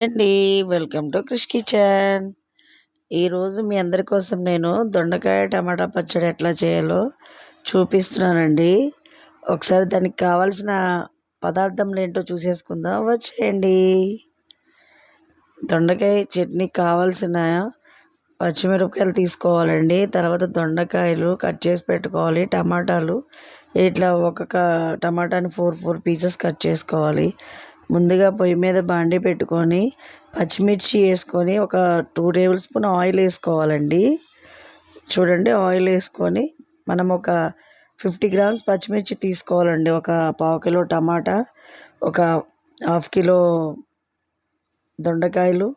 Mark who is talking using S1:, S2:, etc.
S1: అండి. Welcome to Krish kitchen. ఈరోజు మీ అందరి కోసం నేను దొండకాయ టమాటా పచ్చడి ఎట్లా చేయాలో చూపిస్తున్నానండి. ఒకసారి దానికి కావాల్సిన పదార్థములు ఏంటో చూసేసుకుందాం. వచ్చేయండి. దొండకాయ చట్నీ కావాల్సిన పచ్చిమిరపకాయలు తీసుకోవాలండి. తర్వాత దొండకాయలు కట్ చేసి పెట్టుకోవాలి. టమాటాలు ఇట్లా ఒక్కొక్క టమాటాని ఫోర్ ఫోర్ పీసెస్ కట్ చేసుకోవాలి. ముందుగా పొయ్యి మీద బాండి పెట్టుకొని పచ్చిమిర్చి వేసుకొని ఒక టూ టేబుల్ స్పూన్ ఆయిల్ వేసుకోవాలండి. చూడండి ఆయిల్ వేసుకొని మనం ఒక ఫిఫ్టీ గ్రామ్స్ పచ్చిమిర్చి తీసుకోవాలండి. ఒక పావు కిలో టమాటా ఒక హాఫ్ కిలో దొండకాయలు